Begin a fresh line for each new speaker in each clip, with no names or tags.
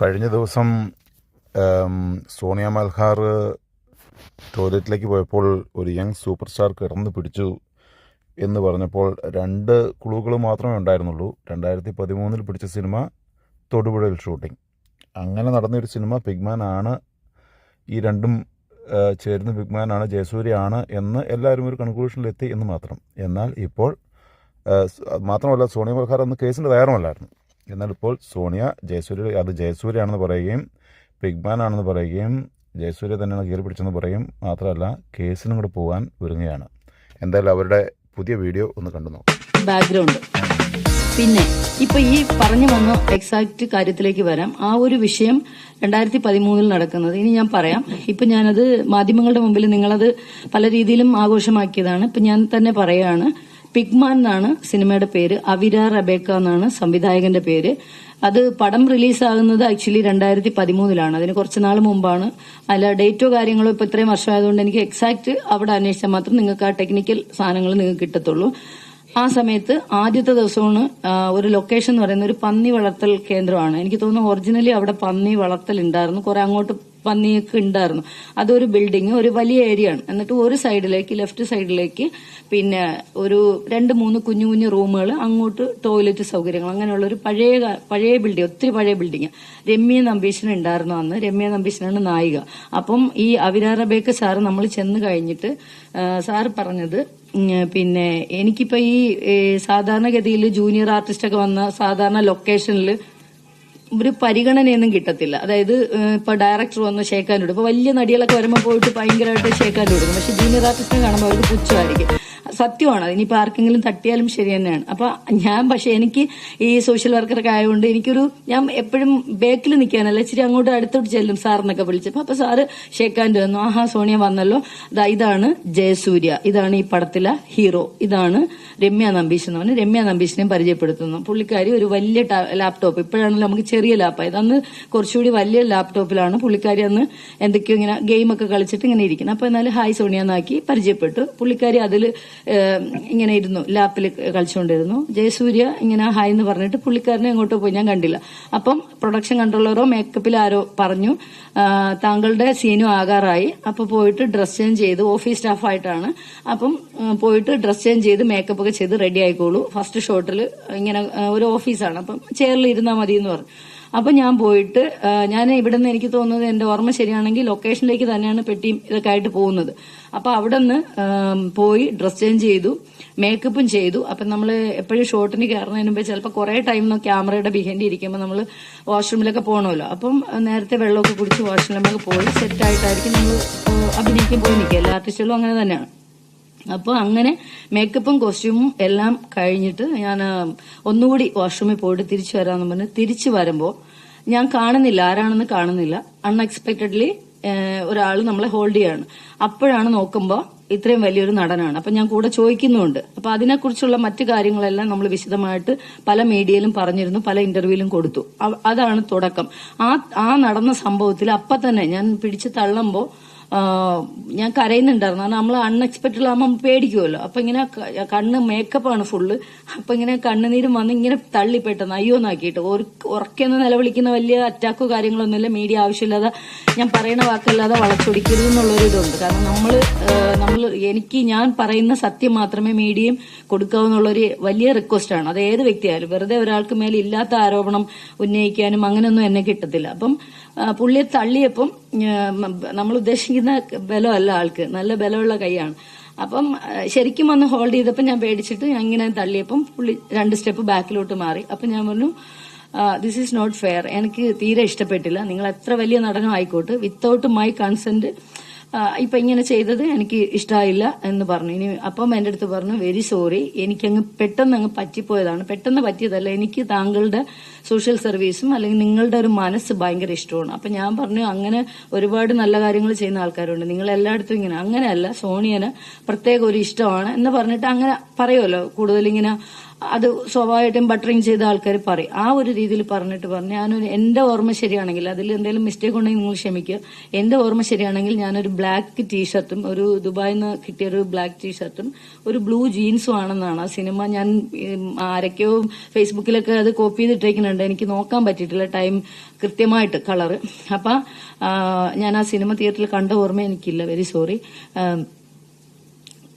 കഴിഞ്ഞ ദിവസം സോണിയ മൽഹാർ ടോയ്ലറ്റിലേക്ക് പോയപ്പോൾ ഒരു യങ് സൂപ്പർ സ്റ്റാർ കിടന്ന് പിടിച്ചു എന്ന് പറഞ്ഞപ്പോൾ രണ്ട് ക്ലൂകൾ മാത്രമേ ഉണ്ടായിരുന്നുള്ളൂ. രണ്ടായിരത്തി പതിമൂന്നിൽ പിടിച്ച സിനിമ തൊടുപുഴയിൽ ഷൂട്ടിംഗ് അങ്ങനെ നടന്നൊരു സിനിമ പിഗ്മാൻ ആണ് ഈ രണ്ടും ചേരുന്ന പിഗ്മാൻ ആണ് ജയസൂര്യ ആണ് എന്ന് എല്ലാവരും ഒരു കൺക്ലൂഷനിലെത്തി എന്ന് മാത്രം. എന്നാൽ ഇപ്പോൾ മാത്രമല്ല സോണിയ മൽഹാർ അന്ന് കേസിന്റെ തയ്യാറുമല്ലായിരുന്നു എന്നാൽ സോണിയ ജയസൂര്യ അത് ജയസൂര്യ ആണെന്ന് പറയുകയും പിഗ്മാൻ ആണെന്ന് പറയുകയും ജയസൂര്യ തന്നെയാണ് കീറി പിടിച്ചെന്ന് പറയും മാത്രമല്ല കേസിനും കൂടെ പോകാൻ ഒരുങ്ങുകയാണ്. എന്തായാലും അവരുടെ പുതിയ വീഡിയോ ഒന്ന് കണ്ടു നോക്കാം.
ബാക്ക്ഗ്രൗണ്ട് പിന്നെ ഇപ്പൊ ഈ പറഞ്ഞു വന്ന എക്സാക്ട് കാര്യത്തിലേക്ക് വരാം. ആ ഒരു വിഷയം രണ്ടായിരത്തി പതിമൂന്നിൽ നടക്കുന്നത്. ഇനി ഞാൻ പറയാം. ഇപ്പൊ ഞാനത് മാധ്യമങ്ങളുടെ മുമ്പിൽ നിങ്ങളത് പല രീതിയിലും ആഘോഷമാക്കിയതാണ്. ഇപ്പൊ ഞാൻ തന്നെ പറയാണ് പിഗ്മാൻ എന്നാണ് സിനിമയുടെ പേര് അവിര റബേക്ക എന്നാണ് സംവിധായകന്റെ പേര്. അത് പടം റിലീസാകുന്നത് ആക്ച്വലി രണ്ടായിരത്തി പതിമൂന്നിലാണ് അതിന് കുറച്ച് നാൾ മുമ്പാണ്. അല്ല ഡേറ്റോ കാര്യങ്ങളോ ഇപ്പൊ ഇത്രയും വർഷമായതുകൊണ്ട് എനിക്ക് എക്സാക്ട് അവിടെ അന്വേഷിച്ചാൽ മാത്രം നിങ്ങൾക്ക് ആ ടെക്നിക്കൽ സാധനങ്ങൾ നിങ്ങൾക്ക് കിട്ടത്തുള്ളൂ. ആ സമയത്ത് ആദ്യത്തെ ദിവസമാണ് ഒരു ലൊക്കേഷൻ എന്ന് പറയുന്ന ഒരു പന്നി വളർത്തൽ കേന്ദ്രമാണ്. എനിക്ക് തോന്നുന്നു ഒറിജിനലി അവിടെ പന്നി വളർത്തൽ ഉണ്ടായിരുന്നു. കുറെ അങ്ങോട്ട് പന്നിയൊക്കെ ഉണ്ടായിരുന്നു. അതൊരു ബിൽഡിംഗ് ഒരു വലിയ ഏരിയ ആണ്. എന്നിട്ട് ഒരു സൈഡിലേക്ക് ലെഫ്റ്റ് സൈഡിലേക്ക് പിന്നെ ഒരു രണ്ട് മൂന്ന് കുഞ്ഞു കുഞ്ഞു റൂമുകൾ അങ്ങോട്ട് ടോയ്ലറ്റ് സൗകര്യങ്ങൾ അങ്ങനെയുള്ള ഒരു പഴയ പഴയ ബിൽഡിംഗ് ഒത്തിരി പഴയ ബിൽഡിംഗ് രമ്യ നമ്പീശൻ ഉണ്ടായിരുന്നു അന്ന്. രമ്യ നമ്പീശനാണ് നായിക. അപ്പം ഈ അവിരാറബേക്ക് സാറ് നമ്മൾ ചെന്ന് കഴിഞ്ഞിട്ട് സാറ് പറഞ്ഞത് പിന്നെ എനിക്കിപ്പോ ഈ സാധാരണഗതിയിൽ ജൂനിയർ ആർട്ടിസ്റ്റ് ഒക്കെ വന്ന സാധാരണ ലൊക്കേഷനിൽ ഒരു പരിഗണനയൊന്നും കിട്ടത്തില്ല. അതായത് ഇപ്പൊ ഡയറക്ടർ വന്ന് ഷേക്കാന്റെ ഇപ്പൊ വലിയ നടികളൊക്കെ വരുമ്പോൾ പോയിട്ട് ഭയങ്കരമായിട്ട് ഷേക്കാൻ കൊടുക്കും പക്ഷെ ജൂനിയർ ആർട്ടിസ്റ്റിനെ കാണുമ്പോൾ അവർക്ക് പുച്ഛമായിരിക്കും. സത്യമാണ്. അതിനിപ്പോ ആർക്കെങ്കിലും തട്ടിയാലും ശരി തന്നെയാണ്. അപ്പൊ ഞാൻ പക്ഷെ എനിക്ക് ഈ സോഷ്യൽ വർക്കറൊക്കെ ആയതുകൊണ്ട് എനിക്കൊരു ഞാൻ എപ്പോഴും ബേക്കിൽ നിൽക്കാനല്ല ഇച്ചിരി അങ്ങോട്ട് അടുത്തോട്ട് ചെല്ലും സാറിനൊക്കെ വിളിച്ചപ്പോൾ അപ്പൊ സാറ് ഷേക്കാന്റെ വന്നു. ആഹാ സോണിയ വന്നല്ലോ. ദാ ഇതാണ് ജയസൂര്യ. ഇതാണ് ഈ പടത്തിലെ ഹീറോ. ഇതാണ് രമ്യ നമ്പീഷ് എന്ന് പറഞ്ഞ് രമ്യ നമ്പീഷിനെയും പരിചയപ്പെടുത്തുന്നു. പുള്ളിക്കാരി ഒരു വലിയ ലാപ്ടോപ്പ് ഇപ്പോഴാണല്ലോ നമുക്ക് ചെറിയ ലാപ്പായത് അന്ന് കുറച്ചുകൂടി വലിയ ലാപ്ടോപ്പിലാണ് പുള്ളിക്കാരി അന്ന് എന്തൊക്കെയോ ഇങ്ങനെ ഗെയിമൊക്കെ കളിച്ചിട്ട് ഇങ്ങനെ ഇരിക്കുന്നത്. അപ്പൊ എന്നാലും ഹായ് സോണിയ എന്നാക്കി പരിചയപ്പെട്ടു. പുള്ളിക്കാരി അതിൽ ഇങ്ങനെ ഇരുന്നു. ലാപ്പിൽ കളിച്ചുകൊണ്ടിരുന്നു. ജയസൂര്യ ഇങ്ങനെ ഹായ് എന്ന് പറഞ്ഞിട്ട് പുള്ളിക്കാരനെ എങ്ങോട്ടോ പോയി. ഞാൻ കണ്ടില്ല. അപ്പം പ്രൊഡക്ഷൻ കൺട്രോളറോ മേക്കപ്പിൽ ആരോ പറഞ്ഞു താങ്കളുടെ സീനും ആകാറായി. അപ്പൊ പോയിട്ട് ഡ്രസ് ചേഞ്ച് ചെയ്ത് ഓഫീസ് സ്റ്റാഫായിട്ടാണ് അപ്പം പോയിട്ട് ഡ്രസ് ചേഞ്ച് ചെയ്ത് മേക്കപ്പ് ഒക്കെ ചെയ്ത് റെഡി ആയിക്കോളൂ. ഫസ്റ്റ് ഷോട്ടിൽ ഇങ്ങനെ ഒരു ഓഫീസാണ് അപ്പം ചെയറിൽ ഇരുന്നാൽ മതി എന്ന് പറഞ്ഞു. അപ്പൊ ഞാൻ പോയിട്ട് ഞാൻ ഇവിടെ നിന്ന് എനിക്ക് തോന്നുന്നത് എന്റെ ഓർമ്മ ശരിയാണെങ്കിൽ ലൊക്കേഷനിലേക്ക് തന്നെയാണ് പെട്ടിയും ഇതൊക്കെ ആയിട്ട് പോകുന്നത്. അപ്പൊ അവിടെ നിന്ന് പോയി ഡ്രസ് ചേഞ്ച് ചെയ്തു മേക്കപ്പും ചെയ്തു. അപ്പൊ നമ്മൾ എപ്പോഴും ഷോട്ടിന് കയറുന്നതിന് മുമ്പ് ചിലപ്പോൾ കുറെ ടൈം ക്യാമറയുടെ ബിഹൈൻഡ് ഇരിക്കുമ്പോൾ നമ്മൾ വാഷ്റൂമിലൊക്കെ പോകണമല്ലോ അപ്പം നേരത്തെ വെള്ളമൊക്കെ കുടിച്ച് വാഷ്റൂമിലൊക്കെ പോയി സെറ്റായിട്ടായിരിക്കും നമ്മൾ അഭിനയിക്കാൻ പോയി നിൽക്കുക. എല്ലാ ആർട്ടിസ്റ്റുകളും അങ്ങനെ തന്നെയാണ്. അപ്പോൾ അങ്ങനെ മേക്കപ്പും കോസ്റ്റ്യൂമും എല്ലാം കഴിഞ്ഞിട്ട് ഞാൻ ഒന്നുകൂടി വാഷ്റൂമിൽ പോയിട്ട് തിരിച്ചു വരാമെന്ന് പറഞ്ഞ് തിരിച്ചു വരുമ്പോൾ ഞാൻ കാണുന്നില്ല ആരാണെന്ന് കാണുന്നില്ല. അൺഎക്സ്പെക്ടഡ്ലി ഒരാൾ നമ്മളെ ഹോൾഡ് ചെയ്യാണ്. അപ്പോഴാണ് നോക്കുമ്പോൾ ഇത്രയും വലിയൊരു നടനാണ്. അപ്പൊ ഞാൻ കൂടെ ചോദിക്കുന്നുണ്ട്. അപ്പൊ അതിനെക്കുറിച്ചുള്ള മറ്റു കാര്യങ്ങളെല്ലാം നമ്മൾ വിശദമായിട്ട് പല മീഡിയയിലും പറഞ്ഞിരുന്നു പല ഇന്റർവ്യൂവിലും കൊടുത്തു. അതാണ് തുടക്കം. ആ ആ നടന്ന സംഭവത്തിൽ അപ്പം തന്നെ ഞാൻ പിടിച്ച് തള്ളുമ്പോൾ ഞാൻ കരയുന്നുണ്ടായിരുന്നു. നമ്മൾ അൺഎക്സ്പെക്റ്റഡ് ആകുമ്പോൾ പേടിക്കുമല്ലോ അപ്പൊ ഇങ്ങനെ കണ്ണ് മേക്കപ്പാണ് ഫുള്ള് അപ്പൊ ഇങ്ങനെ കണ്ണുനീരും വന്ന് ഇങ്ങനെ തള്ളിപ്പെട്ടെന്ന് അയ്യോ എന്നാക്കിയിട്ട്. ഉറക്കെന്ന് നിലവിളിക്കുന്ന വലിയ അറ്റാക്കോ കാര്യങ്ങളൊന്നുമില്ല. മീഡിയ ആവശ്യമില്ലാതെ ഞാൻ പറയുന്ന വാക്കല്ലാതെ വളച്ചൊടിക്കരുത് എന്നുള്ളൊരു ഇതുണ്ട്. കാരണം നമ്മൾ നമ്മൾ എനിക്ക് ഞാൻ പറയുന്ന സത്യം മാത്രമേ മീഡിയയും കൊടുക്കാവുന്നുള്ളൊരു വലിയ റിക്വസ്റ്റ് ആണ്. അത് ഏത് വ്യക്തിയായാലും. വെറുതെ ഒരാൾക്ക് മേലെ ഇല്ലാത്ത ആരോപണം ഉന്നയിക്കാനും അങ്ങനെയൊന്നും എന്നെ കിട്ടത്തില്ല. അപ്പം പുള്ളിയെ തള്ളിയപ്പം നമ്മൾ ഉദ്ദേശിക്കുന്ന ബലമല്ല ആൾക്ക്. നല്ല ബലമുള്ള കൈയാണ്. അപ്പം ശരിക്കും വന്ന് ഹോൾഡ് ചെയ്തപ്പോൾ ഞാൻ പേടിച്ചിട്ട് ഞാൻ ഇങ്ങനെ തള്ളിയപ്പം പുള്ളി രണ്ട് സ്റ്റെപ്പ് ബാക്കിലോട്ട് മാറി. അപ്പം ഞാൻ പറഞ്ഞു ദിസ് ഈസ് നോട്ട് ഫെയർ എനിക്ക് തീരെ ഇഷ്ടപ്പെട്ടില്ല. നിങ്ങൾ എത്ര വലിയ നടനം ആയിക്കോട്ടെ വിത്തൗട്ട് മൈ കൺസെന്റ് ഇപ്പൊ ഇങ്ങനെ ചെയ്തത് എനിക്ക് ഇഷ്ടമായില്ല എന്ന് പറഞ്ഞു. ഇനി അപ്പം എന്റെ അടുത്ത് പറഞ്ഞു വെരി സോറി എനിക്കങ്ങ് പെട്ടെന്ന് അങ്ങ് പറ്റിപ്പോയതാണ്. പെട്ടെന്ന് പറ്റിയതല്ല. എനിക്ക് താങ്കളുടെ സോഷ്യൽ സർവീസും അല്ലെങ്കിൽ നിങ്ങളുടെ ഒരു മനസ്സ് ഭയങ്കര ഇഷ്ടമാണ്. അപ്പൊ ഞാൻ പറഞ്ഞു അങ്ങനെ ഒരുപാട് നല്ല കാര്യങ്ങൾ ചെയ്യുന്ന ആൾക്കാരുണ്ട്. നിങ്ങൾ എല്ലായിടത്തും ഇങ്ങനെ. അങ്ങനെയല്ല സോണിയന് പ്രത്യേക ഒരു ഇഷ്ടമാണ് എന്ന് പറഞ്ഞിട്ട് അങ്ങനെ പറയുമല്ലോ. കൂടുതലിങ്ങനെ അത് സ്വാഭാവികമായിട്ടും ബട്ടറിങ് ചെയ്ത ആൾക്കാർ പറയും. ആ ഒരു രീതിയിൽ പറഞ്ഞിട്ട് പറഞ്ഞു ഞാനൊരു എന്റെ ഓർമ്മ ശരിയാണെങ്കിൽ അതിൽ എന്തെങ്കിലും മിസ്റ്റേക്ക് ഉണ്ടെങ്കിൽ നിങ്ങൾ ക്ഷമിക്കുക. എന്റെ ഓർമ്മ ശരിയാണെങ്കിൽ ഞാനൊരു ബ്ലാക്ക് ടീഷർട്ടും ഒരു ദുബായിൽ നിന്ന് കിട്ടിയ ഒരു ബ്ലാക്ക് ടീഷർട്ടും ഒരു ബ്ലൂ ജീൻസും ആണെന്നാണ് ആ സിനിമ. ഞാൻ ആരൊക്കെയോ ഫേസ്ബുക്കിലൊക്കെ അത് കോപ്പി ചെയ്തിട്ടേക്കുന്നുണ്ട്. എനിക്ക് നോക്കാൻ പറ്റിയിട്ടില്ല ടൈം കൃത്യമായിട്ട് കളറ് അപ്പൊ ഞാൻ ആ സിനിമ തിയേറ്ററിൽ കണ്ട ഓർമ്മ എനിക്കില്ല. വെരി സോറി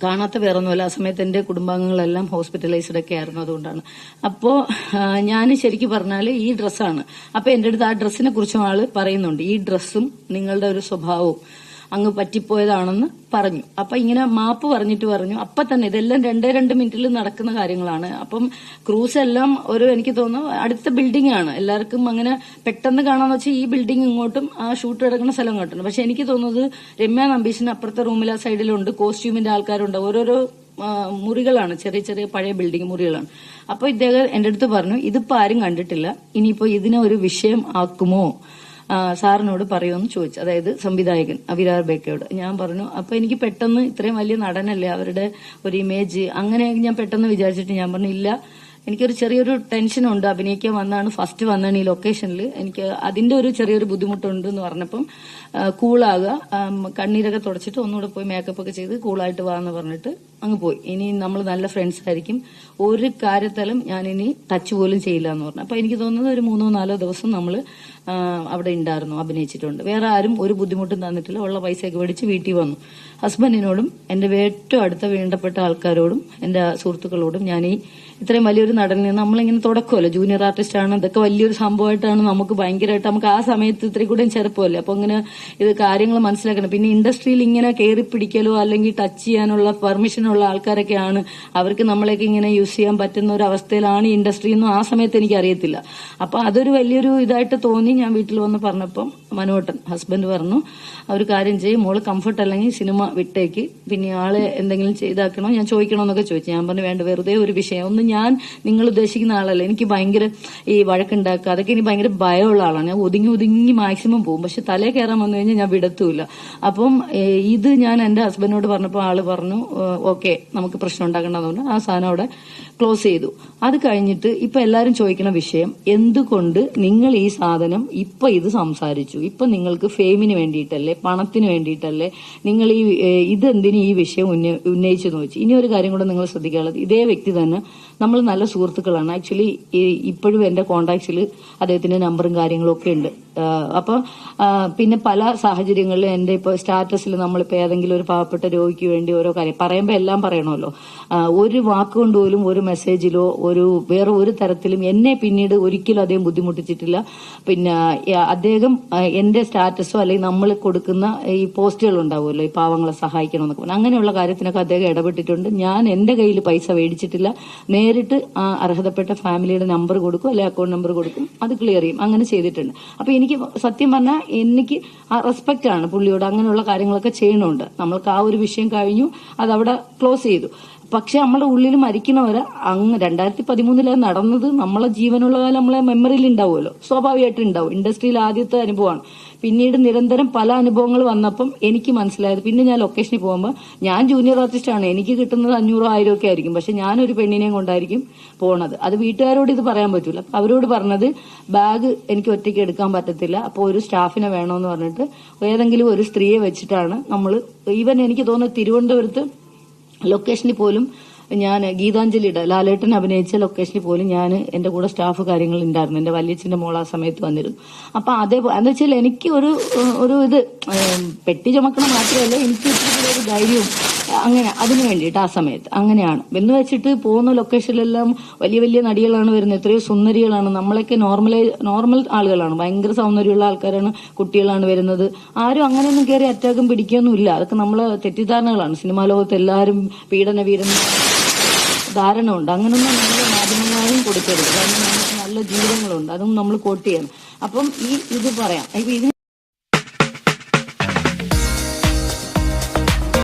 കാണാത്ത വേറൊന്നുമല്ല. ആ സമയത്ത് എന്റെ കുടുംബാംഗങ്ങളെല്ലാം ഹോസ്പിറ്റലൈസ്ഡ് ഒക്കെ ആയിരുന്നു അതുകൊണ്ടാണ്. അപ്പോ ഞാൻ ശരിക്കും പറഞ്ഞാൽ ഈ ഡ്രസ്സാണ് അപ്പോൾ എന്റെ അടുത്ത് ആ ഡ്രസ്സിനെ കുറിച്ചും ആൾ പറയുന്നുണ്ട്. ഈ ഡ്രസ്സും നിങ്ങളുടെ ഒരു സ്വഭാവവും അങ്ങ് പറ്റിപ്പോയതാണെന്ന് പറഞ്ഞു. അപ്പൊ ഇങ്ങനെ മാപ്പ് പറഞ്ഞിട്ട് പറഞ്ഞു. അപ്പൊ തന്നെ ഇതെല്ലാം രണ്ടേ രണ്ട് മിനിറ്റിൽ നടക്കുന്ന കാര്യങ്ങളാണ്. അപ്പം ക്രൂസ് എല്ലാം ഒരു എനിക്ക് തോന്നുന്നു അടുത്ത ബിൽഡിംഗ് ആണ്. എല്ലാവർക്കും അങ്ങനെ പെട്ടെന്ന് കാണാന്ന് വെച്ചാൽ ഈ ബിൽഡിംഗ് ഇങ്ങോട്ടും ആ ഷൂട്ട് കിടക്കുന്ന സ്ഥലം ഇങ്ങോട്ടുണ്ട് പക്ഷെ എനിക്ക് തോന്നുന്നത് രമ്യ നമ്പീശിന് അപ്പുറത്തെ റൂമിൽ ആ സൈഡിലുണ്ട് കോസ്റ്റ്യൂമിന്റെ ആൾക്കാരുണ്ട്. ഓരോരോ മുറികളാണ്. ചെറിയ ചെറിയ പഴയ ബിൽഡിംഗ് മുറികളാണ്. അപ്പൊ ഇദ്ദേഹം എന്റെ അടുത്ത് പറഞ്ഞു ഇതിപ്പോ ആരും കണ്ടിട്ടില്ല. ഇനിയിപ്പോ ഇതിനെ ഒരു വിഷയം ആക്കുമോ? സാറിനോട് പറയുമെന്ന് ചോദിച്ചു. അതായത് സംവിധായകൻ അവിരാർ ബേക്കയോട്. ഞാൻ പറഞ്ഞു അപ്പൊ എനിക്ക് പെട്ടെന്ന് ഇത്രയും വലിയ നടനല്ലേ അവരുടെ ഒരു ഇമേജ് അങ്ങനെ ഞാൻ പെട്ടെന്ന് വിചാരിച്ചിട്ട് ഞാൻ പറഞ്ഞു ഇല്ല എനിക്കൊരു ചെറിയൊരു ടെൻഷനുണ്ട്. അഭിനയിക്കാൻ വന്നാണ് ഫസ്റ്റ് വന്നാണ് ഈ ലൊക്കേഷനിൽ എനിക്ക് അതിന്റെ ഒരു ചെറിയൊരു ബുദ്ധിമുട്ടുണ്ട് എന്ന് പറഞ്ഞപ്പം കൂളാകുക. കണ്ണീരൊക്കെ തുടച്ചിട്ട് ഒന്നുകൂടെ പോയി മേക്കപ്പ് ഒക്കെ ചെയ്ത് കൂളായിട്ട് വാ എന്ന് പറഞ്ഞിട്ട് അങ്ങ് പോയി. ഇനി നമ്മൾ നല്ല ഫ്രണ്ട്സ് ആയിരിക്കും. ഒരു കാര്യത്തിലും ഞാൻ ഇനി ടച്ച് പോലും ചെയ്യില്ല എന്ന് പറഞ്ഞു. അപ്പൊ എനിക്ക് തോന്നുന്നത് ഒരു മൂന്നോ നാലോ ദിവസം നമ്മൾ അവിടെ ഉണ്ടായിരുന്നു അഭിനയിച്ചിട്ടുണ്ട്. വേറെ ആരും ഒരു ബുദ്ധിമുട്ടും തന്നിട്ടില്ല. ഉള്ള പൈസയൊക്കെ മേടിച്ച് വീട്ടിൽ വന്നു. ഹസ്ബൻഡിനോടും എന്റെ ഏറ്റവും അടുത്ത വേണ്ടപ്പെട്ട ആൾക്കാരോടും എന്റെ സുഹൃത്തുക്കളോടും ഞാൻ ഈ ഇത്രയും വലിയൊരു നടനെ നമ്മളിങ്ങനെ തുടക്കമല്ലോ ജൂനിയർ ആർട്ടിസ്റ്റ് ആണ്. ഇതൊക്കെ വലിയൊരു സംഭവമായിട്ടാണ് നമുക്ക് ഭയങ്കരമായിട്ട് നമുക്ക് ആ സമയത്ത് ഇത്രയും കൂടെ ചെറുപ്പമല്ലേ. അപ്പൊ ഇങ്ങനെ ഇത് കാര്യങ്ങൾ മനസ്സിലാക്കണം. പിന്നെ ഇൻഡസ്ട്രിയിൽ ഇങ്ങനെ കയറി പിടിക്കലോ അല്ലെങ്കിൽ ടച്ച് ചെയ്യാനുള്ള പെർമിഷനുള്ള ആൾക്കാരൊക്കെയാണ് അവർക്ക് നമ്മളെയൊക്കെ ഇങ്ങനെ യൂസ് ചെയ്യാൻ പറ്റുന്ന ഒരു അവസ്ഥയിലാണ് ഇൻഡസ്ട്രി എന്നും ആ സമയത്ത് എനിക്ക് അറിയത്തില്ല. അപ്പൊ അതൊരു വലിയൊരു ഇതായിട്ട് തോന്നി ഞാൻ വീട്ടിൽ വന്ന് പറഞ്ഞപ്പം മനോട്ടൻ ഹസ്ബൻഡ് പറഞ്ഞു ഒരു കാര്യം ചെയ്യും. മോൾ കംഫർട്ട് അല്ലെങ്കിൽ സിനിമ വിട്ടേക്ക്. പിന്നെ ആളെ എന്തെങ്കിലും ചെയ്താക്കണോ? ഞാൻ ചോദിക്കണോ എന്നൊക്കെ ചോദിച്ചു. ഞാൻ പറഞ്ഞു വേണ്ട വെറുതെ ഒരു വിഷയം. ഒന്ന് ഞാൻ നിങ്ങൾ ഉദ്ദേശിക്കുന്ന ആളല്ല. എനിക്ക് ഭയങ്കര ഈ വഴക്കുണ്ടാക്കുക. അതൊക്കെ എനിക്ക് ഭയങ്കര ഭയമുള്ള ആളാണ്. ഞാൻ ഒതുങ്ങി ഒതുങ്ങി മാക്സിമം പോകും. പക്ഷെ തലേ കയറാൻ വന്നു കഴിഞ്ഞാൽ ഞാൻ വിടത്തൂല അപ്പം ഇത് ഞാൻ എന്റെ ഹസ്ബൻഡിനോട് പറഞ്ഞപ്പോൾ ആൾ പറഞ്ഞു ഓക്കെ നമുക്ക് പ്രശ്നം ഉണ്ടാക്കേണ്ടതുകൊണ്ട് ആ സാധനം അവിടെ ക്ലോസ് ചെയ്തു. അത് കഴിഞ്ഞിട്ട് ഇപ്പൊ എല്ലാരും ചോദിക്കുന്ന വിഷയം എന്തുകൊണ്ട് നിങ്ങൾ ഈ സാധനം ഇപ്പൊ ഇത് സംസാരിച്ചു? ഇപ്പൊ നിങ്ങൾക്ക് ഫെയിമിന് വേണ്ടിയിട്ടല്ലേ പണത്തിന് വേണ്ടിയിട്ടല്ലേ നിങ്ങൾ ഈ ഇതെന്തിന് ഈ വിഷയം ഉന്ന- ഉന്നയിച്ചു നോക്കി ഇനി ഒരു കാര്യം കൂടെ നിങ്ങൾ ശ്രദ്ധിക്കാനുള്ളത് ഇതേ വ്യക്തി തന്നെ നമ്മൾ നല്ല സുഹൃത്തുക്കളാണ്. ആക്ച്വലി ഇപ്പോഴും എന്റെ കോണ്ടാക്ട്സിൽ അദ്ദേഹത്തിന്റെ നമ്പറും കാര്യങ്ങളും ഒക്കെ ഉണ്ട്. അപ്പൊ പിന്നെ പല സാഹചര്യങ്ങളിലും എന്റെ ഇപ്പൊ സ്റ്റാറ്റസിൽ നമ്മളിപ്പോ ഏതെങ്കിലും ഒരു പാവപ്പെട്ട രോഗിക്ക് വേണ്ടി ഓരോ കാര്യം പറയുമ്പോൾ എല്ലാം പറയണമല്ലോ. ഒരു വാക്കുകൊണ്ട് പോലും ഒരു മെസ്സേജിലോ ഒരു വേറെ ഒരു തരത്തിലും എന്നെ പിന്നീട് ഒരിക്കലും അദ്ദേഹം ബുദ്ധിമുട്ടിച്ചിട്ടില്ല. പിന്നെ അദ്ദേഹം എന്റെ സ്റ്റാറ്റസോ അല്ലെങ്കിൽ നമ്മൾ കൊടുക്കുന്ന ഈ പോസ്റ്റുകൾ ഉണ്ടാവുമല്ലോ ഈ പാവങ്ങളെ സഹായിക്കണം എന്നൊക്കെ അങ്ങനെയുള്ള കാര്യത്തിനൊക്കെ അദ്ദേഹം ഇടപെട്ടിട്ടുണ്ട്. ഞാൻ എന്റെ കയ്യിൽ പൈസ മേടിച്ചിട്ടില്ല. നേരിട്ട് അർഹതപ്പെട്ട ഫാമിലിയുടെ നമ്പർ കൊടുക്കും അല്ലെങ്കിൽ അക്കൗണ്ട് നമ്പർ കൊടുക്കും അത് ക്ലിയർ ചെയ്യും. അങ്ങനെ ചെയ്തിട്ടുണ്ട്. അപ്പൊ എനിക്ക് സത്യം പറഞ്ഞാൽ എനിക്ക് റെസ്പെക്റ്റ് ആണ് പുള്ളിയോട് അങ്ങനെയുള്ള കാര്യങ്ങളൊക്കെ ചെയ്യണമുണ്ട് നമ്മൾക്ക് ആ ഒരു വിഷയം കഴിഞ്ഞു അത് അവിടെ ക്ലോസ് ചെയ്തു. പക്ഷെ നമ്മുടെ ഉള്ളിൽ മരിക്കണവരെ അങ്ങ് രണ്ടായിരത്തി പതിമൂന്നിൽ നടന്നത് നമ്മളെ ജീവനുള്ള കാലം നമ്മളെ മെമ്മറിയിൽ ഉണ്ടാവുമല്ലോ സ്വാഭാവികമായിട്ട് ഉണ്ടാവും ഇൻഡസ്ട്രിയിൽ ആദ്യത്തെ അനുഭവമാണ്. പിന്നീട് നിരന്തരം പല അനുഭവങ്ങൾ വന്നപ്പം എനിക്ക് മനസ്സിലായത് പിന്നെ ഞാൻ ലൊക്കേഷനിൽ പോകുമ്പോൾ ഞാൻ ജൂനിയർ ആർട്ടിസ്റ്റ് ആണ്. എനിക്ക് കിട്ടുന്നത് അഞ്ഞൂറോ ആയിരം ഒക്കെ ആയിരിക്കും. പക്ഷെ ഞാനൊരു പെണ്ണിനെയും കൊണ്ടായിരിക്കും പോണത്. അത് വീട്ടുകാരോട് ഇത് പറയാൻ പറ്റില്ല അവരോട് പറഞ്ഞത് ബാഗ് എനിക്ക് ഒറ്റയ്ക്ക് എടുക്കാൻ പറ്റത്തില്ല. അപ്പോൾ ഒരു സ്റ്റാഫിനെ വേണമെന്ന് പറഞ്ഞിട്ട് ഏതെങ്കിലും ഒരു സ്ത്രീയെ വെച്ചിട്ടാണ് നമ്മൾ ഈവൻ എനിക്ക് തോന്നുന്നത് തിരുവനന്തപുരത്ത് ലൊക്കേഷനിൽ പോലും ഞാൻ ഗീതാഞ്ജലിയുടെ ലാലേട്ടൻ അഭിനയിച്ച ലൊക്കേഷനിൽ പോലും ഞാൻ എന്റെ കൂടെ സ്റ്റാഫ് കാര്യങ്ങൾ ഉണ്ടായിരുന്നു. എന്റെ വല്യച്ഛന്റെ മോൾ ആ സമയത്ത് വന്നിരുന്നു. അപ്പൊ അതേപോലെ എന്ന് വെച്ചാൽ എനിക്ക് ഒരു ഒരു ഇത് പെട്ടി ചുമക്കണം മാത്രമല്ല എനിക്ക് ഒരു ധൈര്യവും അങ്ങനെ അതിന് വേണ്ടിയിട്ട് ആ സമയത്ത്. അങ്ങനെയാണ്. എന്ന് വെച്ചിട്ട് പോകുന്ന ലൊക്കേഷനിലെല്ലാം വലിയ വലിയ നടികളാണ് വരുന്നത്. എത്രയോ സുന്ദരികളാണ്. നമ്മളൊക്കെ നോർമലൈ നോർമൽ ആളുകളാണ്. ഭയങ്കര സൗന്ദര്യമുള്ള ആൾക്കാരാണ് കുട്ടികളാണ് വരുന്നത്. ആരും അങ്ങനെയൊന്നും കയറി അറ്റാക്കും പിടിക്കുകയൊന്നുമില്ല. അതൊക്കെ നമ്മളെ തെറ്റിദ്ധാരണകളാണ്. സിനിമാ ലോകത്ത് എല്ലാവരും പീഡന വീരൻ ധാരണ ഉണ്ട് അങ്ങനൊന്നും നമ്മൾ മാധ്യമങ്ങളായും കൊടുക്കരുത്. കാരണം നമുക്ക് നല്ല ജീവിതങ്ങളുണ്ട്. അതും നമ്മൾ കോട്ട് ചെയ്യണം. അപ്പം ഈ ഇത് പറയാം. ഇതിന്